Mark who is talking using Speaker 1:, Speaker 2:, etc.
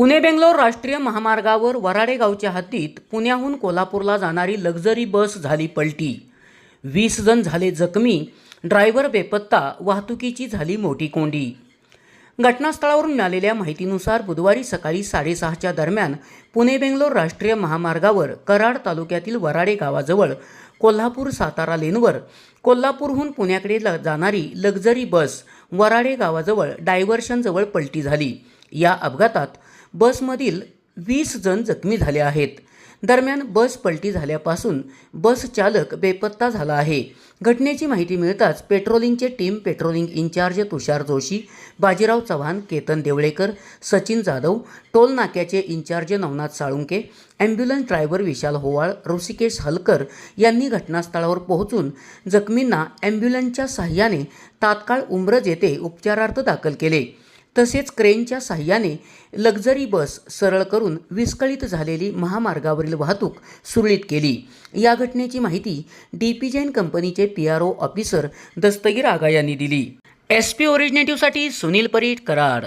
Speaker 1: पुणे बेंगलोर राष्ट्रीय महामार्गावर वराडे गावच्या हद्दीत पुण्याहून कोल्हापूरला जाणारी लक्झरी बस झाली पलटी. वीस जण झाले जखमी ड्रायव्हर बेपत्ता वाहतुकीची झाली मोठी कोंडी. घटनास्थळावरून मिळालेल्या माहितीनुसार बुधवारी सकाळी साडेसहाच्या दरम्यान पुणे बेंगलोर राष्ट्रीय महामार्गावर कराड तालुक्यातील वराडे गावाजवळ कोल्हापूर सातारा लेनवर कोल्हापूरहून पुण्याकडे ल जाणारी लक्झरी बस वराडे गावाजवळ डायव्हर्शनजवळ पलटी झाली. या अपघातात बसमधील वीस जण जखमी झाले आहेत. दरम्यान बस पलटी झाल्यापासून बस चालक बेपत्ता झाला आहे. घटनेची माहिती मिळताच पेट्रोलिंगचे team patrolling incharge Tushar Joshi Bajirao Chavan Ketan Devlekar Sachin Jadhav toll नाक्याचे incharge Navnath Salunke ambulance driver Vishal Hoval Rishikesh Halkar यांनी घटनास्थळावर पोहोचून जखमींना ॲम्ब्युलन्सच्या सहाय्याने तात्काळ उमरज येथे उपचारार्थ दाखल केले. तसेच क्रेनच्या साह्याने लक्झरी बस सरळ करून विस्कळीत झालेली महामार्गावरील वाहतूक सुरळीत केली. या घटनेची माहिती डी पी जैन कंपनीचे P R O officer Dastagir Aga यांनी दिली. एस पी ओरिजिनेटिव्हसाठी सुनील परीट कराड.